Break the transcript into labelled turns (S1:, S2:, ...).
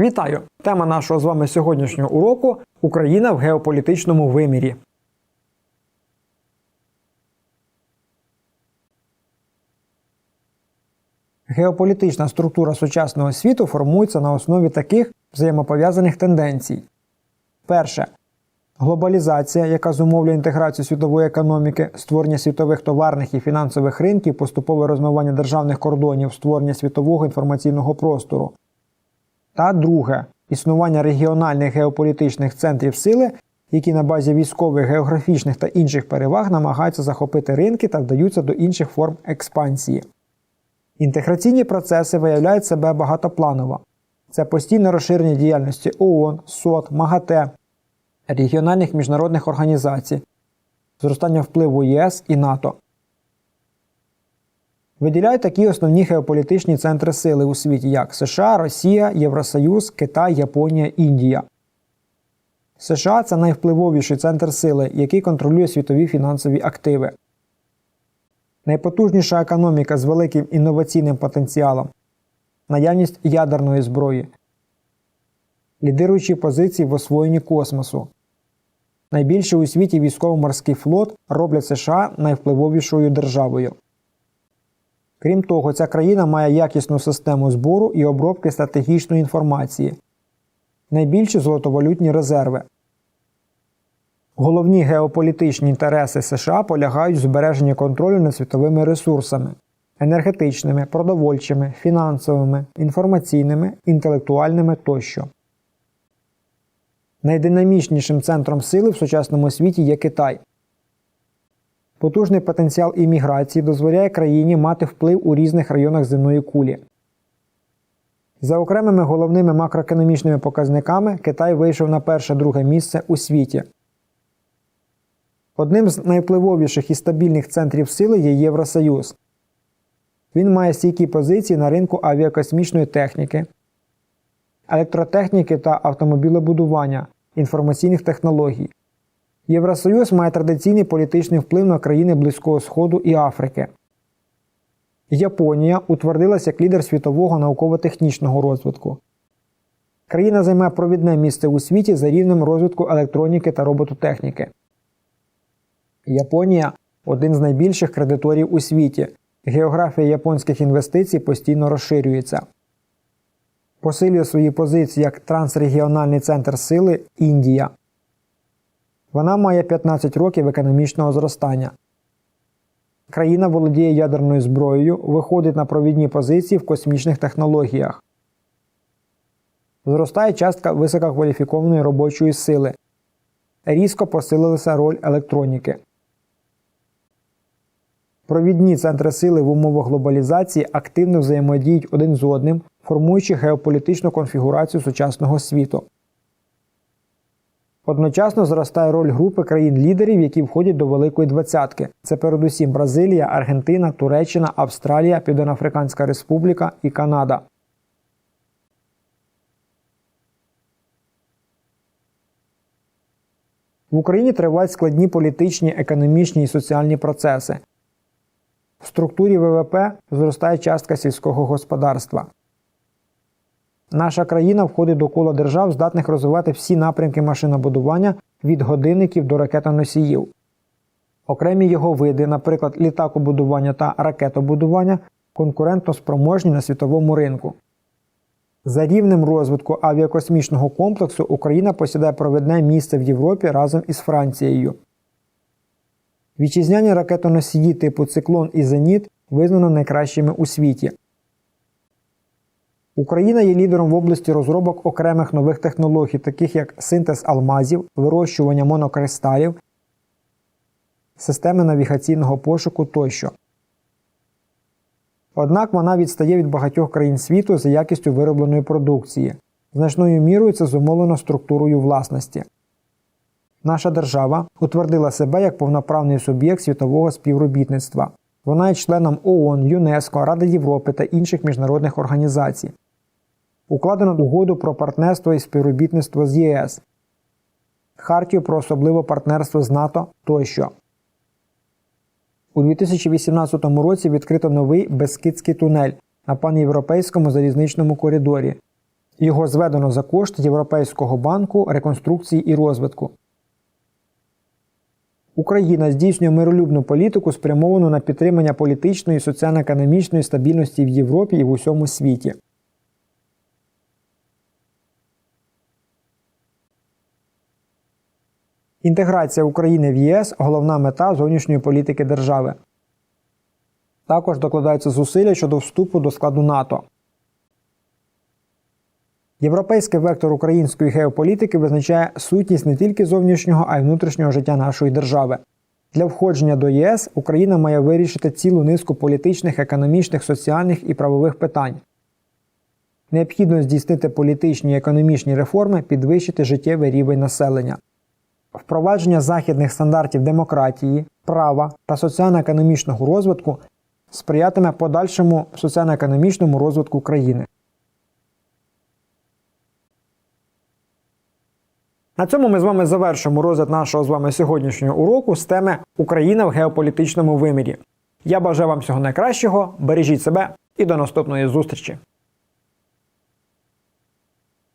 S1: Вітаю! Тема нашого з вами сьогоднішнього уроку Україна в геополітичному вимірі. Геополітична структура сучасного світу формується на основі таких взаємопов'язаних тенденцій. Перше. Глобалізація, яка зумовлює інтеграцію світової економіки, створення світових товарних і фінансових ринків, поступове розмивання державних кордонів, створення світового інформаційного простору. Та друге існування регіональних геополітичних центрів сили, які на базі військових, географічних та інших переваг намагаються захопити ринки та вдаються до інших форм експансії. Інтеграційні процеси виявляють себе багатопланово. Це постійне розширення діяльності ООН, СОТ, МАГАТЕ, регіональних міжнародних організацій, зростання впливу ЄС і НАТО. Виділяють такі основні геополітичні центри сили у світі, як США, Росія, Євросоюз, Китай, Японія, Індія. США це найвпливовіший центр сили, який контролює світові фінансові активи. Найпотужніша економіка з великим інноваційним потенціалом, наявність ядерної зброї, лідируючі позиції в освоєнні космосу. Найбільший у світі військово-морський флот роблять США найвпливовішою державою. Крім того, ця країна має якісну систему збору і обробки стратегічної інформації, найбільші золотовалютні резерви. Головні геополітичні інтереси США полягають в збереженні контролю над світовими ресурсами енергетичними, продовольчими, фінансовими, інформаційними, інтелектуальними тощо. Найдинамічнішим центром сили в сучасному світі є Китай. Потужний потенціал імміграції дозволяє країні мати вплив у різних районах земної кулі. За окремими головними макроекономічними показниками Китай вийшов на перше-друге місце у світі. Одним з найвпливовіших і стабільних центрів сили є Євросоюз. Він має стійкі позиції на ринку авіакосмічної техніки, електротехніки та автомобілебудування, інформаційних технологій. Євросоюз має традиційний політичний вплив на країни Близького Сходу і Африки. Японія утвердилася як лідер світового науково-технічного розвитку. Країна займає провідне місце у світі за рівнем розвитку електроніки та робототехніки. Японія один з найбільших кредиторів у світі. Географія японських інвестицій постійно розширюється. Посилює свої позиції як трансрегіональний центр сили Індія. Вона має 15 років економічного зростання. Країна володіє ядерною зброєю, виходить на провідні позиції в космічних технологіях. Зростає частка висококваліфікованої робочої сили. Різко посилилася роль електроніки. Провідні центри сили в умовах глобалізації активно взаємодіють один з одним, формуючи геополітичну конфігурацію сучасного світу. Одночасно зростає роль групи країн-лідерів, які входять до Великої Двадцятки. Це передусім Бразилія, Аргентина, Туреччина, Австралія, Південноафриканська Республіка і Канада. В Україні тривають складні політичні, економічні і соціальні процеси. В структурі ВВП зростає частка сільського господарства. Наша країна входить до кола держав, здатних розвивати всі напрямки машинобудування від годинників до ракетоносіїв. Окремі його види, наприклад, літакобудування та ракетобудування, конкурентно спроможні на світовому ринку. За рівнем розвитку авіакосмічного комплексу Україна посідає провідне місце в Європі разом із Францією. Вітчизняні ракетоносії типу Циклон і Зеніт визнано найкращими у світі. Україна є лідером в області розробок окремих нових технологій, таких як синтез алмазів, вирощування монокристалів, системи навігаційного пошуку тощо. Однак вона відстає від багатьох країн світу за якістю виробленої продукції. Значною мірою це зумовлено структурою власності. Наша держава утвердила себе як повноправний суб'єкт світового співробітництва. Вона є членом ООН, ЮНЕСКО, Ради Європи та інших міжнародних організацій. Укладено угоду про партнерство і співробітництво з ЄС, Хартію про особливе партнерство з НАТО тощо. У 2018 році відкрито новий Бескидський тунель на панєвропейському залізничному коридорі, Його зведено за кошти Європейського банку реконструкції і розвитку. Україна здійснює миролюбну політику, спрямовану на підтримання політичної і соціально-економічної стабільності в Європі і в усьому світі. Інтеграція України в ЄС головна мета зовнішньої політики держави. Також докладаються зусилля щодо вступу до складу НАТО. Європейський вектор української геополітики визначає сутність не тільки зовнішнього, а й внутрішнього життя нашої держави. Для входження до ЄС Україна має вирішити цілу низку політичних, економічних, соціальних і правових питань. Необхідно здійснити політичні і економічні реформи, підвищити життєвий рівень населення. Впровадження західних стандартів демократії, права та соціально-економічного розвитку сприятиме подальшому соціально-економічному розвитку країни. На цьому ми з вами завершимо розгляд нашого з вами сьогоднішнього уроку з теми Україна в геополітичному вимірі. Я бажаю вам всього найкращого, бережіть себе і до наступної зустрічі!